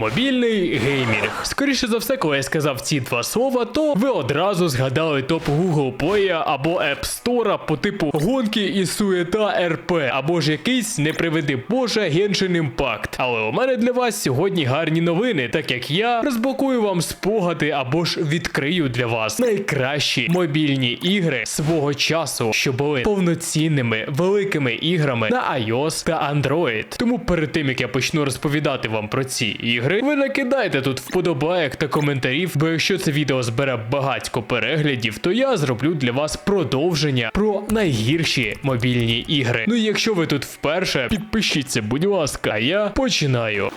Мобільний геймінг. Скоріше за все, коли я сказав ці два слова, то ви одразу згадали топ Google Play або App Store по типу гонки і суєта РП, або ж якийсь не приведи Боже Genshin Impact. Але у мене для вас сьогодні гарні новини, так як я розблокую вам спогади або ж відкрию для вас найкращі мобільні ігри свого часу, що були повноцінними великими іграми на iOS та Android. Тому перед тим як я почну розповідати вам про ці ігри, ви накидайте тут вподобайок та коментарів, бо якщо це відео збере багатько переглядів, то я зроблю для вас продовження про найгірші мобільні ігри. Ну і якщо ви тут вперше, підпишіться, будь ласка, я починаю.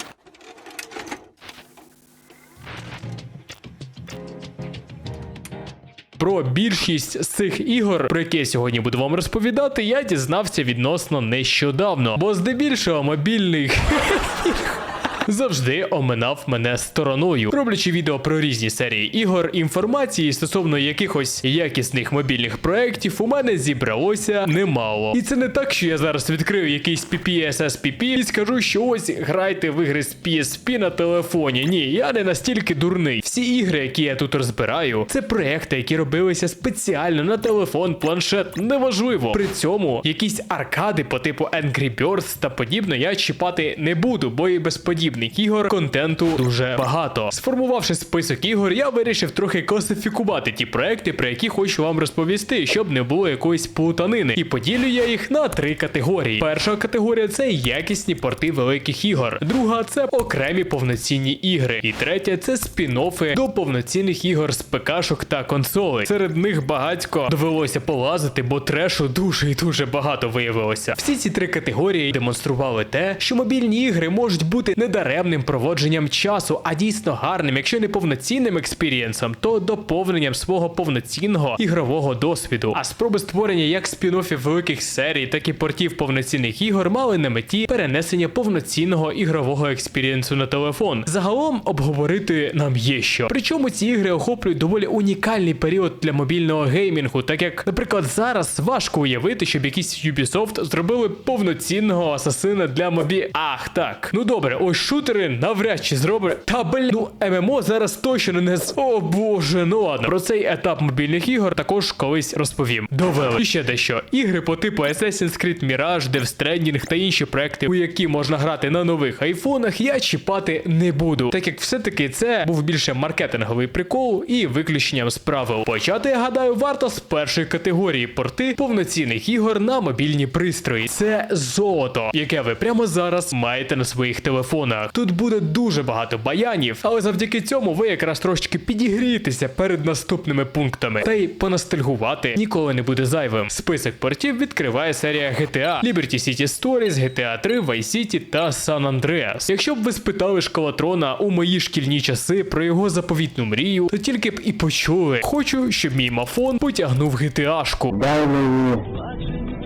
Про більшість з цих ігор, про які я сьогодні буду вам розповідати, я дізнався відносно нещодавно, бо здебільшого мобільних завжди оминав мене стороною. Роблячи відео про різні серії ігор, інформації стосовно якихось якісних мобільних проєктів, у мене зібралося немало. І це не так, що я зараз відкрию якийсь PPS SPP і скажу, що ось грайте в ігри з PSP на телефоні. Ні, я не настільки дурний. Всі ігри, які я тут розбираю, це проекти, які робилися спеціально на телефон, планшет, неважливо. При цьому якісь аркади по типу Angry Birds та подібне я чіпати не буду, бо і без подібних ігор контенту дуже багато. Сформувавши список ігор, я вирішив трохи класифікувати ті проекти, про які хочу вам розповісти, щоб не було якоїсь плутанини. І поділю я їх на три категорії. Перша категорія це якісні порти великих ігор. Друга це окремі повноцінні ігри. І третя це спін-оффи до повноцінних ігор з ПКшок та консолей. Серед них багатько довелося полазити, бо трешу дуже і дуже багато виявилося. Всі ці три категорії демонстрували те, що мобільні ігри можуть бути недаремним проводженням часу, а дійсно гарним, якщо не повноцінним експірієнсом, то доповненням свого повноцінного ігрового досвіду. А спроби створення як спін-оффів великих серій, так і портів повноцінних ігор мали на меті перенесення повноцінного ігрового експірієнсу на телефон. Загалом обговорити нам є що. Причому ці ігри охоплюють доволі унікальний період для мобільного геймінгу, так як, наприклад, зараз важко уявити, щоб якісь Ubisoft зробили повноцінного асасина для мобі. Ах, так. Ну добре, ось шутери навряд чи зроблять. Та бля, ну ММО зараз точно не з. О боже, ну ладно. Про цей етап мобільних ігор також колись розповім. Довели. І ще дещо. Ігри по типу Assassin's Creed Mirage, Death Stranding та інші проекти, у які можна грати на нових айфонах, я чіпати не буду. Так як все-таки це був більше маркетинговий прикол і виключенням з правил. Почати, я гадаю, варто з першої категорії порти повноцінних ігор на мобільні пристрої. Це золото, яке ви прямо зараз маєте на своїх телефонах. Тут буде дуже багато баянів, але завдяки цьому ви якраз трошечки підігрієтеся перед наступними пунктами. Та й понастальгувати ніколи не буде зайвим. Список портів відкриває серія GTA, Liberty City Stories, GTA 3, Vice City та San Andreas. Якщо б ви спитали школатрона у мої шкільні часи про його заповітну мрію, то тільки б і почули. Хочу, щоб мій мафон потягнув GTA-шку. Дай мені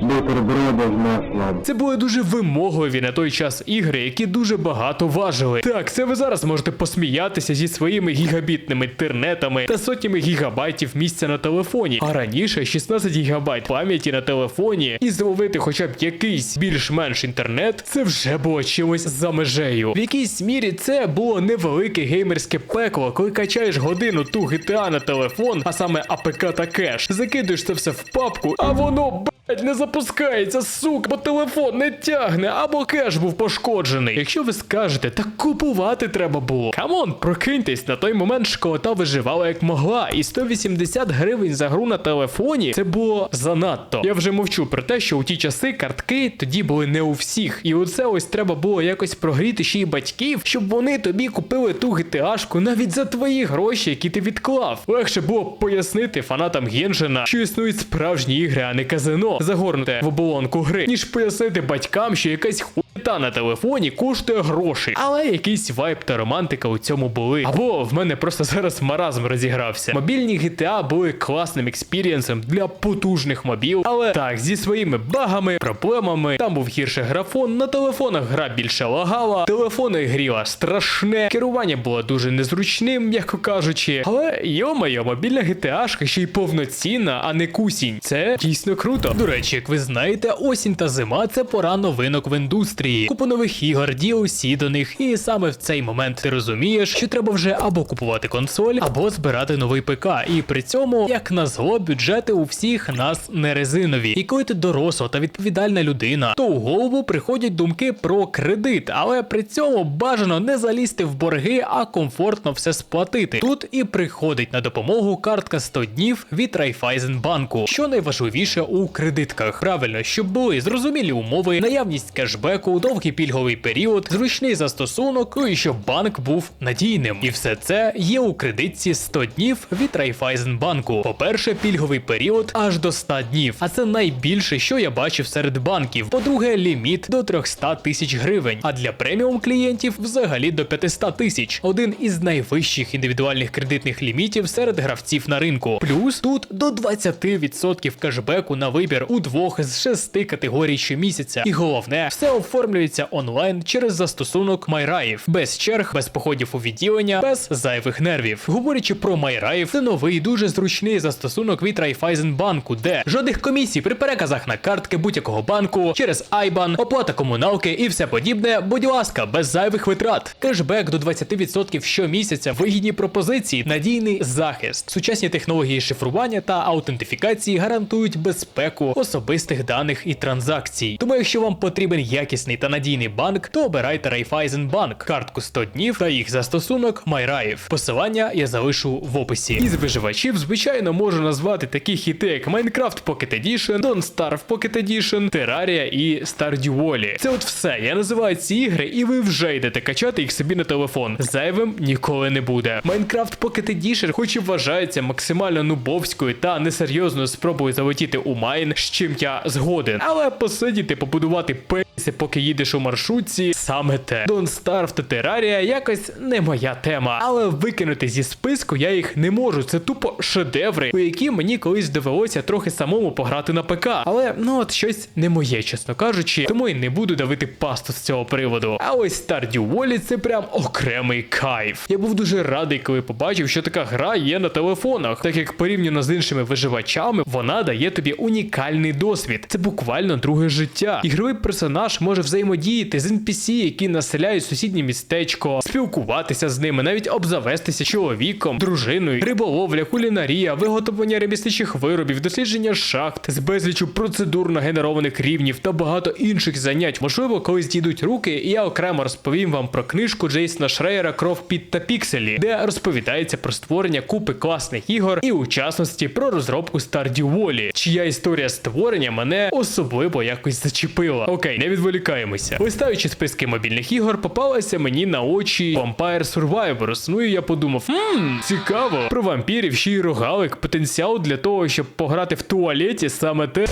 бутерброди з маслом. Це були дуже вимогливі на той час ігри, які дуже багато важили. Так, це ви зараз можете посміятися зі своїми гігабітними тернетами та сотнями гігабайтів місця на телефоні. А раніше 16 гігабайт пам'яті на телефоні і зловити хоча б якийсь більш-менш інтернет, це вже було чимось за межею. В якійсь мірі це було невелике геймерське пекло, коли качаєш годину ту GTA на телефон, а саме АПК та кеш, закидуєш це все в папку, а воно не запускається, сука, бо телефон не тягне, або кеш був пошкоджений. Якщо ви скажете, так купувати треба було. Камон, прокиньтесь, на той момент школота виживала як могла, і 180 гривень за гру на телефоні це було занадто. Я вже мовчу про те, що у ті часи картки тоді були не у всіх. І оце ось треба було якось прогріти ще й батьків, щоб вони тобі купили ту GTA-шку навіть за твої гроші, які ти відклав. Легше було пояснити фанатам Геншина, що існують справжні ігри, а не казино, загорнуте в оболонку гри, ніж пояснити батькам, що якась хуйта на телефоні коштує гроші. Але якийсь вайб та романтика у цьому були. Або в мене просто зараз маразм розігрався. Мобільні GTA були класним експірієнсом для потужних мобіл, але так, зі своїми багами, проблемами, там був гірше графон, на телефонах гра більше лагала, телефони гріла страшне, керування було дуже незручним, м'яко кажучи. Але йо-моє, мобільна GTA ще й повноцінна, а не кусінь. Це дійсно круто. До речі, як ви знаєте, осінь та зима це пора новинок в індустрії. DLC, купу нових ігор, DLC до них, і саме в цей момент ти розумієш, що треба вже або купувати консоль, або збирати новий ПК. І при цьому, як назло, бюджети у всіх нас не резинові. І коли ти доросла та відповідальна людина, то у голову приходять думки про кредит, але при цьому бажано не залізти в борги, а комфортно все сплатити. Тут і приходить на допомогу картка 100 днів від Райфайзенбанку. Що найважливіше у кредитках? Правильно, щоб були зрозумілі умови, наявність кешбеку, довгий пільговий період, зручний застосунок, ну і щоб банк був надійним. І все це є у кредитці 100 днів від Райфайзенбанку. По-перше, пільговий період аж до 100 днів, а це найбільше, що я бачив серед банків. По-друге, ліміт до 300 тисяч гривень. А для преміум клієнтів взагалі до 500 тисяч. Один із найвищих індивідуальних кредитних лімітів серед гравців на ринку. Плюс тут до 20% кешбеку на вибір у двох з шести категорій щомісяця. І головне, все оформлюється онлайн через застосунок MyRaif. без черг, без походів у відділення, без зайвих нервів. Говорячи про MyRaif, це новий дуже зручний застосунок від Райфайзенбанку, де жодних комісій при переказах на картки будь-якого банку через IBAN, оплата комуналки і все подібне. Будь ласка, без зайвих витрат. Кешбек до 20% щомісяця, вигідні пропозиції, надійний захист. Сучасні технології шифрування та аутентифікації гарантують безпеку особистих даних і транзакцій. Тому, якщо вам потрібен якісний та надійний банк, то обирайте Райфайзенбанк, картку 100 днів та їх застосунок MyRaif. Посилання я залишу в описі. Із виживачів, звичайно, можу назвати такі хіти, як Minecraft Pocket Edition, Don't Starve Pocket Edition, Terraria і Stardew Valley. Це от все. Я називаю ці ігри, і ви вже йдете качати їх собі на телефон. Зайвим ніколи не буде. Minecraft Pocket Edition, хоч і вважається максимально нубовською та несерйозною спробою залетіти у майн, з чим я згоден. Але посидіти, побудувати пейси, поки їдеш у маршрутці, саме те. Don't Starve та Terraria якось не моя тема. Але викинути зі списку я їх не можу. Це тупо шедеври, у які мені колись довелося трохи самому пограти на ПК. Але ну от щось не моє, чесно кажучи, тому і не буду давити пасту з цього приводу. А ось Stardew Valley це прям окремий кайф. Я був дуже радий, коли побачив, що така гра є на телефонах, так як порівняно з іншими виживачами, вона дає тобі унікальний досвід. Це буквально друге життя. Ігровий персонаж може взаємодіяти з NPC, які населяють сусіднє містечко, спілкуватися з ними, навіть обзавестися чоловіком, дружиною, риболовля, кулінарія, виготовлення ремісничних виробів, дослідження шахт з безлічу процедурно генерованих рівнів та багато інших занять. Можливо, колись дійдуть руки, і я окремо розповім вам про книжку Джейсона Шрейера Кров Піт та Пікселі, де розповідається про створення купи класних ігор і у частності про розробку Stardew Valley, чия історія створення мене особливо якось зачепила. Окей, не відволікаємося. Листаючи списки мобільних ігор, попалася мені на очі Vampire Survivors. Ну і я подумав, хм, цікаво. Про вампірів ще й рогалик, потенціал для того, щоб пограти в туалеті саме те.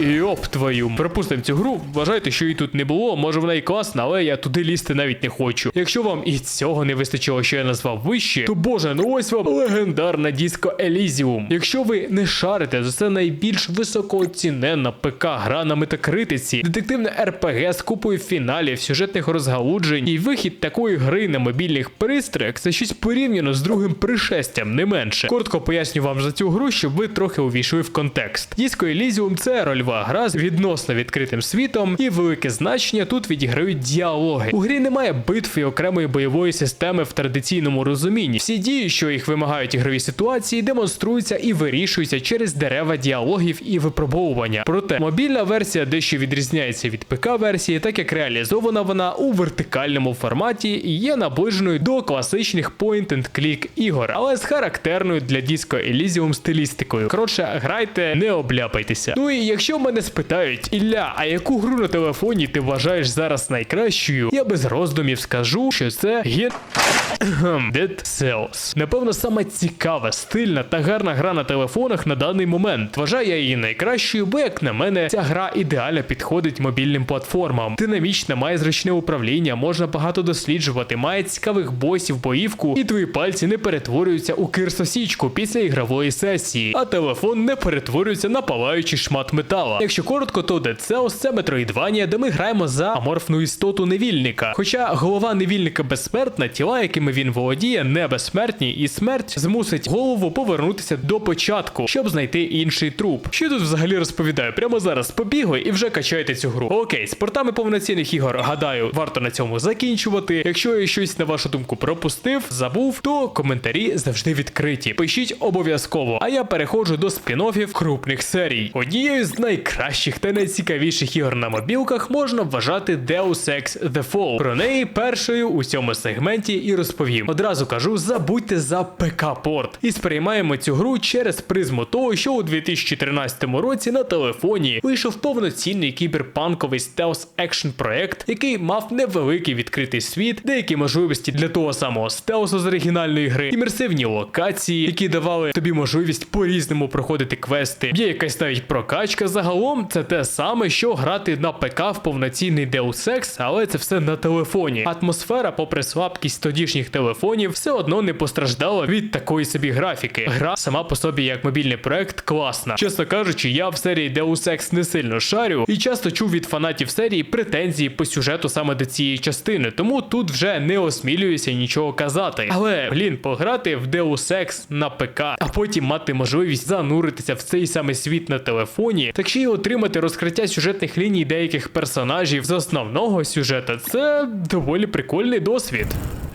Йоп твою, пропустимо цю гру. Вважайте, що її тут не було. Може вона і класна, але я туди лізти навіть не хочу. Якщо вам і цього не вистачило, що я назвав вище, то боже, ну ось вам легендарна диско Elysium. Якщо ви не шарите, то це найбільш високооціненна ПК гра на метакритиці, детективне РПГ з купою фіналів, сюжетних розгалуджень і вихід такої гри на мобільних пристроях це щось порівняно з другим пришестям, не менше. Коротко поясню вам за цю гру, щоб ви трохи увійшли в контекст. Disco Elysium – це рольова гра з відносно відкритим світом, і велике значення тут відіграють діалоги. У грі немає битв і окремої бойової системи в традиційному розумінні. Всі дії, що їх вимагають ігрові ситуації, демонструються і вирішуються через дерева діалогів і випробовування. Проте мобільна версія дещо відрізняється від ПК-версії, так як реалізована вона у вертикальному форматі і є наближеною до класичних point-and-click ігор, але з характерною для Disco Elysium стилістикою. Коротше, грайте, не обляпайтеся. Ну і якщо мене спитають, Ілля, а яку гру на телефоні ти вважаєш зараз найкращою? Я без роздумів скажу, що це Get Dead Cells. Напевно, саме цікава, стильна та гарна гра на телефонах на даний момент. Вважаю я її найкращою, бо як на мене, ця гра ідеально підходить мобільним платформам. Динамічна, має зручне управління, можна багато досліджувати, має цікавих босів, боївку, і твої пальці не перетворюються у кирсосічку після ігрової сесії, а телефон не перетворюється на палаючий шмат металу. Valhalla. Якщо коротко, то Dead Cells – це Metroidvania, де ми граємо за аморфну істоту невільника. Хоча голова невільника безсмертна, тіла, якими він володіє, не безсмертні, і смерть змусить голову повернутися до початку, щоб знайти інший труп. Що тут взагалі розповідаю? Прямо зараз побігли і вже качайте цю гру. Окей, з портами повноцінних ігор, гадаю, варто на цьому закінчувати. Якщо я щось на вашу думку пропустив, забув, то коментарі завжди відкриті. Пишіть обов'язково. А я переходжу до спін-оффів крупних серій. Однією з найкращих та найцікавіших ігор на мобілках можна вважати Deus Ex The Fall. Про неї першою у цьому сегменті і розповім. Одразу кажу, забудьте за ПК-порт. І сприймаємо цю гру через призму того, що у 2013 році на телефоні вийшов повноцінний кіберпанковий стелс екшн проект, який мав невеликий відкритий світ, деякі можливості для того самого стелсу з оригінальної гри, імерсивні локації, які давали тобі можливість по-різному проходити квести. Є якась навіть прокачка. Загалом це те саме, що грати на ПК в повноцінний Deus Ex, але це все на телефоні. Атмосфера, попри слабкість тодішніх телефонів, все одно не постраждала від такої собі графіки. Гра сама по собі як мобільний проект класна. Чесно кажучи, я в серії Deus Ex не сильно шарю і часто чув від фанатів серії претензії по сюжету саме до цієї частини, тому тут вже не осмілююся нічого казати. Але блін, пограти в Deus Ex на ПК, а потім мати можливість зануритися в цей самий світ на телефоні, так ще й отримати розкриття сюжетних ліній деяких персонажів з основного сюжета. Це доволі прикольний досвід.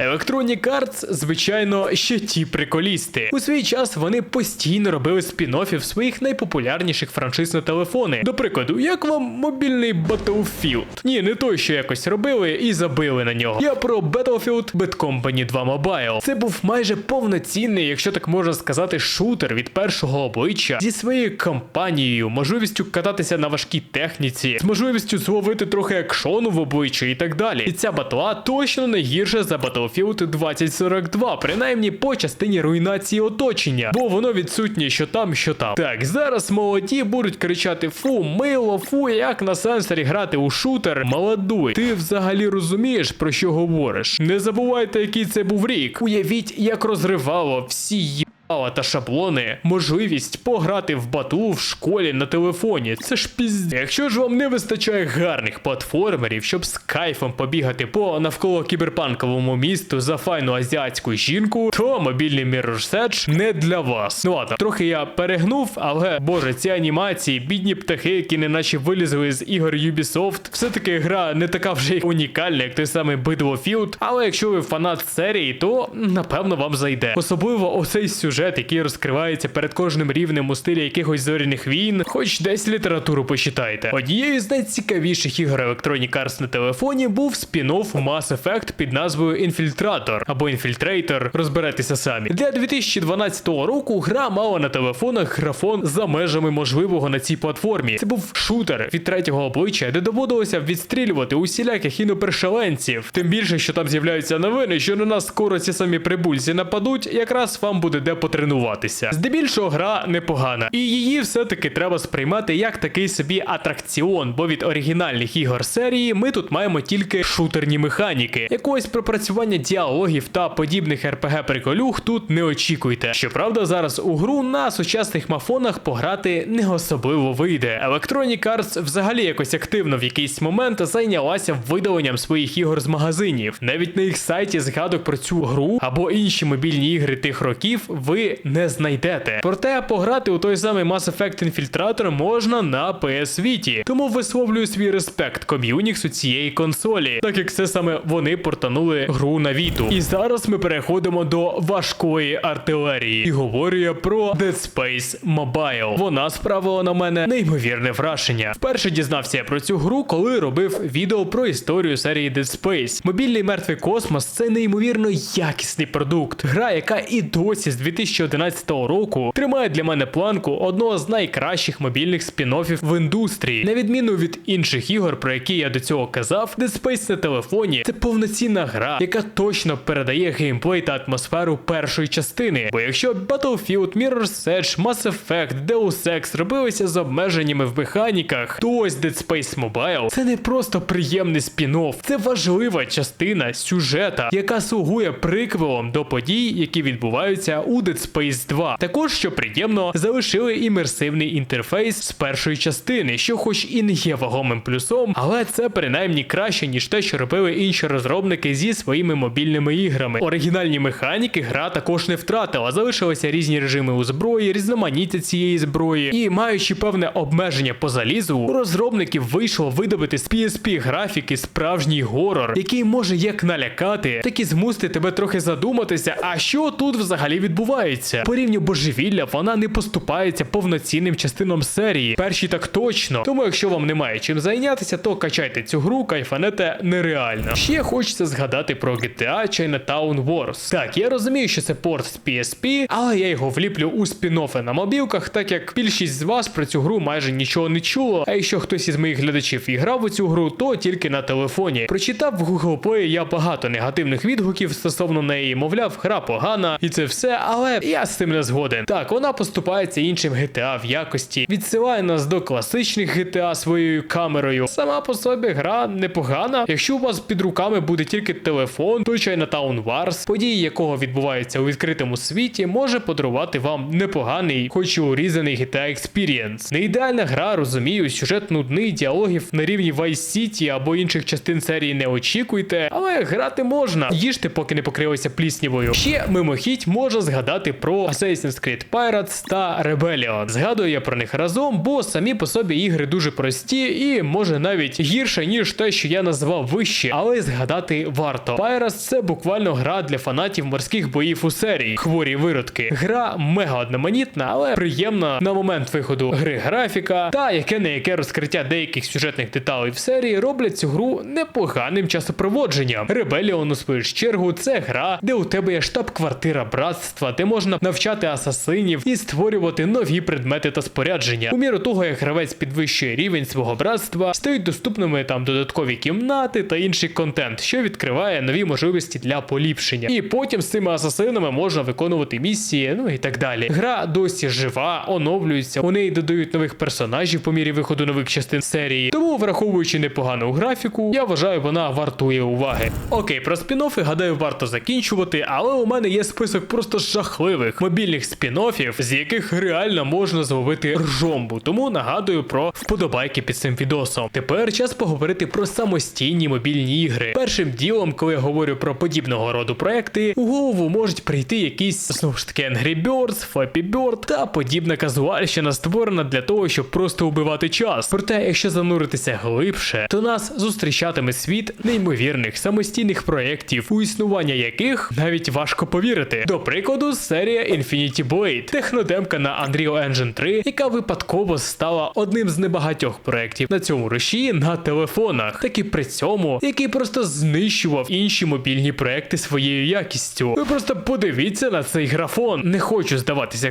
Electronic Arts, звичайно, ще ті приколісти. У свій час вони постійно робили спін-оффів своїх найпопулярніших франшиз на телефони. До прикладу, як вам мобільний Battlefield? Ні, не той, що якось робили і забили на нього. Я про Battlefield Bad Company 2 Mobile. Це був майже повноцінний, якщо так можна сказати, шутер від першого обличчя зі своєю кампанією, можливістю кататися на важкій техніці, з можливістю зловити трохи екшону в обличчя і так далі. І ця батла точно не гірша за Battlefield 2042, принаймні по частині руйнації оточення, бо воно відсутнє що там, що там. Так, зараз молоді будуть кричати: фу, мило, фу, як на сенсорі грати у шутер. Молодуй, ти взагалі розумієш про що говориш? Не забувайте, який це був рік. Уявіть, як розривало всі. Та шаблони, можливість пограти в бату в школі на телефоні. Це ж пізд. Якщо ж вам не вистачає гарних платформерів, щоб з кайфом побігати по навколо кіберпанковому місту за файну азіатську жінку, то мобільний Mirror's Edge не для вас. Ну ладно, трохи я перегнув, але боже, ці анімації, бідні птахи, які неначе вилізли з ігор Ubisoft. Все-таки гра не така вже й унікальна, як той самий Battlefield. Але якщо ви фанат серії, то напевно вам зайде. Особливо оцей сюжет який розкривається перед кожним рівнем у стилі якихось зоряних війн, хоч десь літературу почитайте. Однією з найцікавіших ігор Electronic Arts на телефоні був спін-офф Mass Effect під назвою Інфільтратор або Інфільтрейтор, розберетеся самі. Для 2012 року гра мала на телефонах графон за межами можливого на цій платформі. Це був шутер від третього обличчя, де доводилося відстрілювати усіляких інопершеленців. Тим більше, що там з'являються новини, що на нас скоро ці самі прибульці нападуть, якраз вам буде де потренуватися. Здебільшого гра непогана, і її все-таки треба сприймати як такий собі атракціон, бо від оригінальних ігор серії ми тут маємо тільки шутерні механіки. Якогось пропрацювання діалогів та подібних rpg приколюх тут не очікуйте. Щоправда, зараз у гру на сучасних мафонах пограти не особливо вийде. Electronic Arts взагалі якось активно в якийсь момент зайнялася видаленням своїх ігор з магазинів. Навіть на їх сайті згадок про цю гру або інші мобільні ігри тих років ви не знайдете. Проте пограти у той самий Mass Effect Infiltrator можна на PS Vita. Тому висловлюю свій респект ком'юніксу цієї консолі, так як це саме вони портанули гру на Віту. І зараз ми переходимо до важкої артилерії. І говорю я про Dead Space Mobile. Вона справила на мене неймовірне враження. Вперше дізнався я про цю гру, коли робив відео про історію серії Dead Space. Мобільний мертвий космос це неймовірно якісний продукт. Гра, яка і досі з 2011 року тримає для мене планку одного з найкращих мобільних спін-оффів в індустрії. На відміну від інших ігор, про які я до цього казав, Dead Space на телефоні це повноцінна гра, яка точно передає геймплей та атмосферу першої частини. Бо якщо Battlefield, Mirror's Edge, Mass Effect, Deus Ex робилися з обмеженнями в механіках, то ось Dead Space Mobile це не просто приємний спін-офф, це важлива частина сюжета, яка слугує приквелом до подій, які відбуваються у Dead Dead Space 2. Також, що приємно, залишили імерсивний інтерфейс з першої частини, що хоч і не є вагомим плюсом, але це принаймні краще, ніж те, що робили інші розробники зі своїми мобільними іграми. Оригінальні механіки гра також не втратила, залишилися різні режими у зброї, різноманіття цієї зброї, і маючи певне обмеження по залізу, у розробників вийшло видобити з PSP графіки справжній горор, який може як налякати, так і змусити тебе трохи задуматися, а що тут взагалі відбувається. По рівню божевілля вона не поступається повноцінним частинам серії. Перші так точно. Тому, якщо вам немає чим зайнятися, то качайте цю гру, кайфанете нереально. Ще хочеться згадати про GTA Chinatown Wars. Так, я розумію, що це порт з PSP, але я його вліплю у спін-оффи на мобілках, так як більшість з вас про цю гру майже нічого не чуло. А якщо хтось із моїх глядачів і грав у цю гру, то тільки на телефоні. Прочитав в Google Play я багато негативних відгуків стосовно неї, мовляв, гра погана і це все, але я з цим не згоден. Так, вона поступається іншим GTA в якості, відсилає нас до класичних GTA своєю камерою. Сама по собі гра непогана. Якщо у вас під руками буде тільки телефон, то Chinatown Wars, події якого відбуваються у відкритому світі, може подарувати вам непоганий, хоч і урізаний GTA Experience. Не ідеальна гра, розумію, сюжет нудний, діалогів на рівні Vice City або інших частин серії не очікуйте, але грати можна. Їжте, поки не покрилися пліснявою. Ще мимохідь можна згадати про Assassin's Creed Pirates та Rebellion. Згадую я про них разом, бо самі по собі ігри дуже прості і може навіть гірше, ніж те, що я назвав вище, але згадати варто. Pirates це буквально гра для фанатів морських боїв у серії. Хворі виродки. Гра мега одноманітна, але приємна на момент виходу гри графіка та яке не яке розкриття деяких сюжетних деталей в серії роблять цю гру непоганим часопроводженням. Rebellion, у свою чергу, це гра, де у тебе є штаб-квартира братства, де можна навчати асасинів і створювати нові предмети та спорядження. У міру того, як гравець підвищує рівень свого братства, стають доступними там додаткові кімнати та інший контент, що відкриває нові можливості для поліпшення. І потім з цими асасинами можна виконувати місії, ну і так далі. Гра досі жива, оновлюється, у неї додають нових персонажів по мірі виходу нових частин серії. Тому, враховуючи непогану графіку, я вважаю, вона вартує уваги. Окей, про спін-оффи, гадаю, варто закінчувати, але у мене є список просто жахливих мобільних спін-оффів, з яких реально можна зловити ржомбу. Тому нагадую про вподобайки під цим відосом. Тепер час поговорити про самостійні мобільні ігри. Першим ділом, коли я говорю про подібного роду проекти, у голову можуть прийти якісь знову ж таки Angry Birds, Flappy Bird та подібна казуальщина створена для того, щоб просто убивати час. Проте, якщо зануритися глибше, то нас зустрічатиме світ неймовірних самостійних проєктів, у існування яких навіть важко повірити. До прикладу, серія Infinity Blade, технодемка на Unreal Engine 3, яка випадково стала одним з небагатьох проєктів на цьому руші на телефонах, так і при цьому, який просто знищував інші мобільні проекти своєю якістю. Ви просто подивіться на цей графон. Не хочу здаватися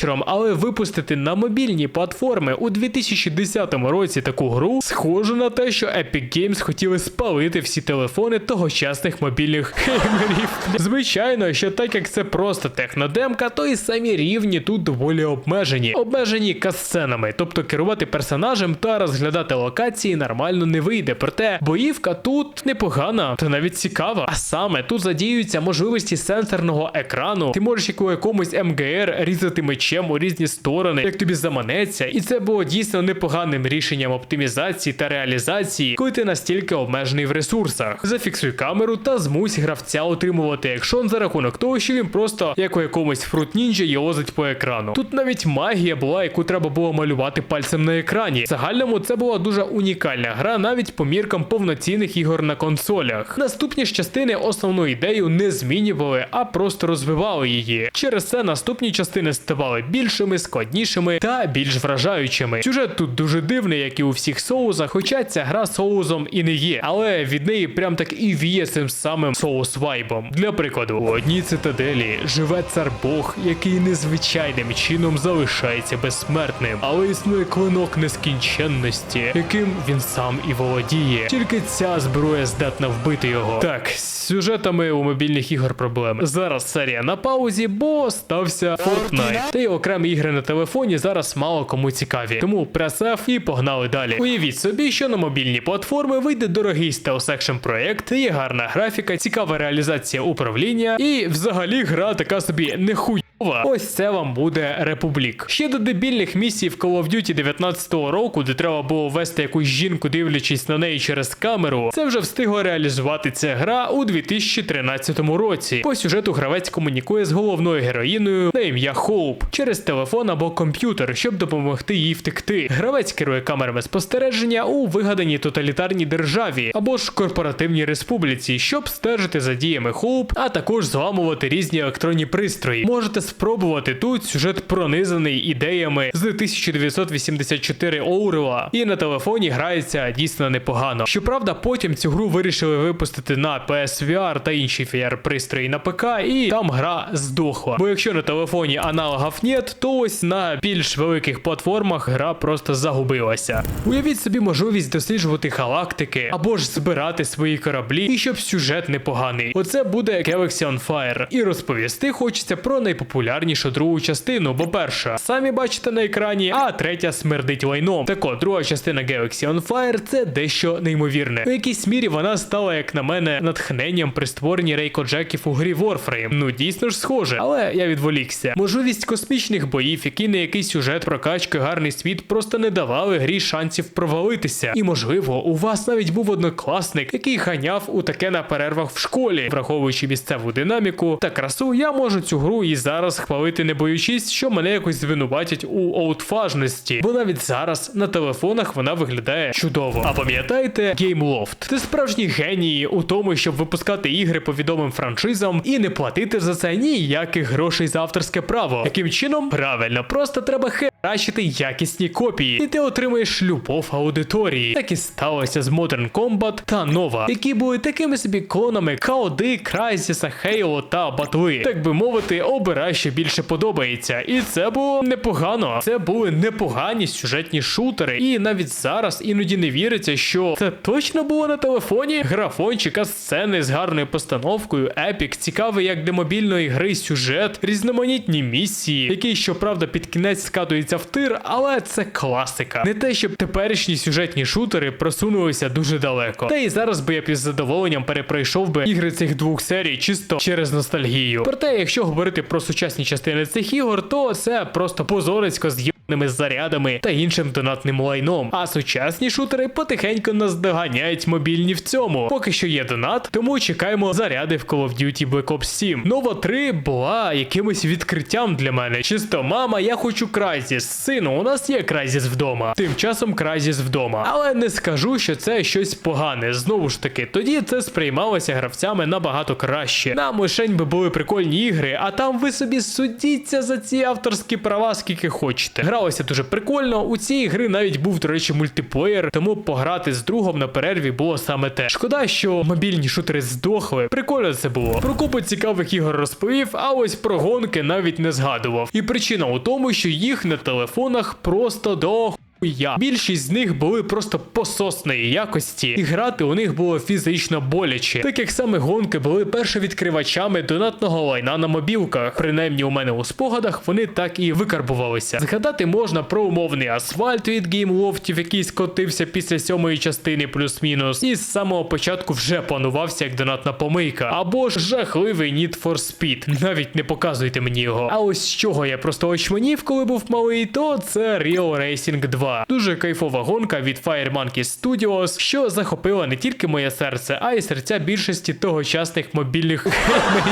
графодрочером, але випустити на мобільні платформи у 2010 році таку гру схоже на те, що Epic Games хотіли спалити всі телефони тогочасних мобільних геймерів. Звичайно, що так як це просто технодемка, то і самі рівні тут доволі обмежені. Обмежені касценами, тобто керувати персонажем та розглядати локації нормально не вийде. Проте боївка тут непогана та навіть цікава. А саме тут задіюються можливості сенсорного екрану. Ти можеш як у якомусь МГР різати мечем у різні сторони, як тобі заманеться, і це було дійсно непоганим рішенням оптимізації та реалізації, коли ти настільки обмежений в ресурсах. Зафіксуй камеру та змусь гравця отримувати екшон за рахунок того, що він просто як у якомусь фрут нінджа йозить по екрану. Тут навіть магія була, яку треба було малювати пальцем на екрані. В загальному це була дуже унікальна гра, навіть по міркам повноцінних ігор на консолях. Наступні ж частини основну ідею не змінювали, а просто розвивали її. Через це наступні частини ставали більшими, складнішими та більш вражаючими. Сюжет тут дуже дивний, як і у всіх соусах, хоча ця гра соусом і не є, але від неї прям так і віє цим самим соус вайбом. Для прикладу, у одній цитаделі живе цар Бог, який незвичайним чином залишається безсмертним, але існує клинок нескінченності, яким він сам і володіє. Тільки ця зброя здатна вбити його. Так, з сюжетами у мобільних ігор проблеми. Зараз серія на паузі, бо стався Fortnite. Та й окремі ігри на телефоні зараз мало кому цікаві. Тому пресеф і погнали далі. Уявіть собі, що на мобільні платформи вийде дорогий стелс-екшн проект, є гарна графіка, цікава реалізація управління, і взагалі гра така собі не хуй. Ось це вам буде Републік. Ще до дебільних місій в Call of Duty 19-го року, де треба було вести якусь жінку, дивлячись на неї через камеру. Це вже встигла реалізувати ця гра у 2013 році. По сюжету гравець комунікує з головною героїною на ім'я Хоуп через телефон або комп'ютер, щоб допомогти їй втекти. Гравець керує камерами спостереження у вигаданій тоталітарній державі або ж корпоративній республіці, щоб стежити за діями Хоуп, а також зламувати різні електронні пристрої. Можете спробувати тут сюжет пронизаний ідеями з 1984 Оурела, і на телефоні грається дійсно непогано. Щоправда, потім цю гру вирішили випустити на PSVR та інші VR пристрої на ПК, і там гра здохла. Бо якщо на телефоні аналогів нет, то ось на більш великих платформах гра просто загубилася. Уявіть собі можливість досліджувати галактики або ж збирати свої кораблі, і щоб сюжет непоганий. Оце буде Galaxy on Fire. І розповісти хочеться про найпопулярнішу другу частину, бо перша самі бачите на екрані, а третя смердить лайном. Так от, друга частина Galaxy on Fire це дещо неймовірне. У якійсь мірі вона стала, як на мене, натхненням при створенні рейкоджеків у грі Warframe. Ну дійсно ж схоже, але я відволікся. Можливість космічних боїв, які не якийсь сюжет, прокачки, гарний світ просто не давали грі шансів провалитися. І можливо, у вас навіть був однокласник, який ганяв у таке на перервах в школі, враховуючи місцеву динаміку та красу, я можу цю гру і зараз хвалити, не боючись, що мене якось звинуватять у аутфажності, бо навіть зараз на телефонах вона виглядає чудово. А пам'ятаєте GameLoft? Це справжні генії у тому, щоб випускати ігри по відомим франшизам і не платити за це ніяких грошей за авторське право. Яким чином? Правильно, просто треба херачити якісні копії, і ти отримаєш любов аудиторії. Так і сталося з Modern Combat та Nova, які були такими собі клонами KOD, Crysis, Halo та Батли. Так би мовити, обирай, що більше подобається. І це було непогано. Це були непогані сюжетні шутери. І навіть зараз іноді не віриться, що це точно було на телефоні. Графончика, сцени з гарною постановкою, епік, цікавий як для мобільної гри сюжет, різноманітні місії, який, щоправда, під кінець скатується в тир, але це класика. Не те, щоб теперішні сюжетні шутери просунулися дуже далеко. Та і зараз би я б задоволенням перепройшов би ігри цих двох серій чисто через ностальгію. Проте, якщо говорити про сучасні частини цих ігор, то це просто позорисько з єбаними зарядами та іншим донатним лайном. А сучасні шутери потихеньку наздоганяють мобільні в цьому. Поки що є донат, тому чекаємо заряди в Call of Duty Black Ops 7. Нова 3 була якимось відкриттям для мене. Чисто, мама, я хочу Crysis. Сину, у нас є Crysis вдома. Тим часом Crysis вдома. Але не скажу, що це щось погане. Знову ж таки, тоді це сприймалося гравцями набагато краще. Нам лишень би були прикольні ігри, а там ви собі судіться за ці авторські права, скільки хочете. Гралося дуже прикольно. У цій гри навіть був, до речі, мультиплеєр, тому пограти з другом на перерві було саме те. Шкода, що мобільні шутери здохли. Прикольно це було. Про купу цікавих ігор розповів, а ось про гонки навіть не згадував. І причина у тому, що їх на телефонах просто до я. Більшість з них були просто пососної якості, і грати у них було фізично боляче, так як саме гонки були першовідкривачами донатного лайна на мобілках. Принаймні у мене у спогадах вони так і викарбувалися. Згадати можна про умовний асфальт від геймлофтів, який скотився після сьомої частини плюс-мінус, і з самого початку вже планувався як донатна помийка, або ж жахливий Need for Speed. Навіть не показуйте мені його. А ось з чого я просто очманів, коли був малий, то це Rio Racing 2. Дуже кайфова гонка від Fire Monkey Studios, що захопила не тільки моє серце, а й серця більшості тогочасних мобільних.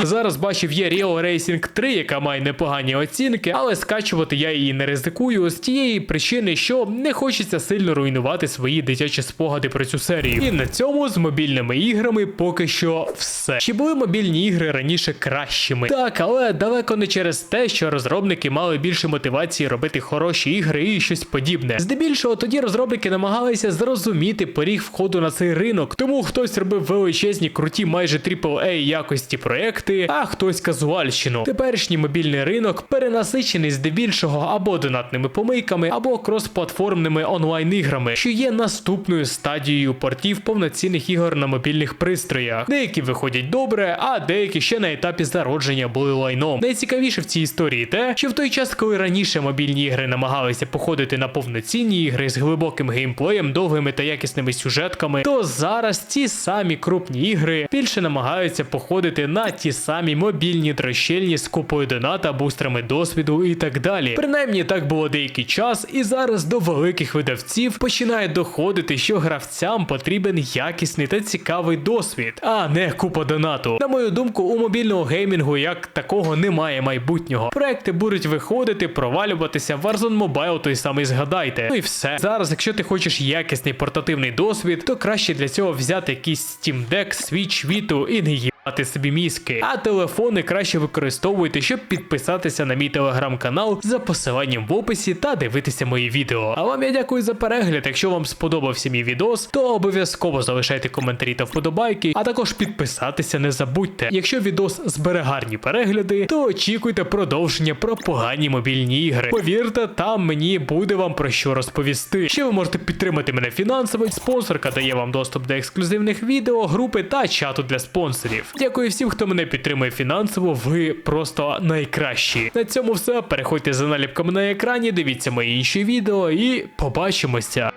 Зараз бачив є Rio Racing 3, яка має непогані оцінки, але скачувати я її не ризикую з тієї причини, що не хочеться сильно руйнувати свої дитячі спогади про цю серію. І на цьому з мобільними іграми поки що все. Чи були мобільні ігри раніше кращими? Так, але далеко не через те, що розробники мали більше мотивації робити хороші ігри і щось подібне. Здебільшого тоді розробники намагалися зрозуміти поріг входу на цей ринок, тому хтось робив величезні круті майже AAA якості проекти, а хтось казуальщину. Теперішній мобільний ринок перенасичений здебільшого або донатними помийками, або кросплатформними онлайн-іграми, що є наступною стадією портів повноцінних ігор на мобільних пристроях. Деякі виходять добре, а деякі ще на етапі зародження були лайном. Найцікавіше в цій історії те, що в той час, коли раніше мобільні ігри намагалися походити на повноцінні повноцінні ігри з глибоким геймплеєм, довгими та якісними сюжетками, то зараз ці самі крупні ігри більше намагаються походити на ті самі мобільні трощельні з купою доната, бустрами досвіду і так далі. Принаймні так було деякий час, і зараз до великих видавців починає доходити, що гравцям потрібен якісний та цікавий досвід, а не купа донату. На мою думку, у мобільного геймінгу як такого немає майбутнього. Проекти будуть виходити, провалюватися. Warzone Mobile той самий згадайте. Ну і все. Зараз, якщо ти хочеш якісний портативний досвід, то краще для цього взяти якийсь Steam Deck, Switch, Vita і не їбати собі мізки. А телефони краще використовуйте, щоб підписатися на мій телеграм-канал за посиланням в описі та дивитися мої відео. А вам я дякую за перегляд. Якщо вам сподобався мій відос, то обов'язково залишайте коментарі та вподобайки, а також підписатися не забудьте. Якщо відос збере гарні перегляди, то очікуйте продовження про погані мобільні ігри. Повірте, там мені буде вам про що розповісти. Ще ви можете підтримати мене фінансово. Спонсорка дає вам доступ до ексклюзивних відео, групи та чату для спонсорів. Дякую всім, хто мене підтримує фінансово. Ви просто найкращі. На цьому все. Переходьте за наліпками на екрані, дивіться мої інші відео і побачимося.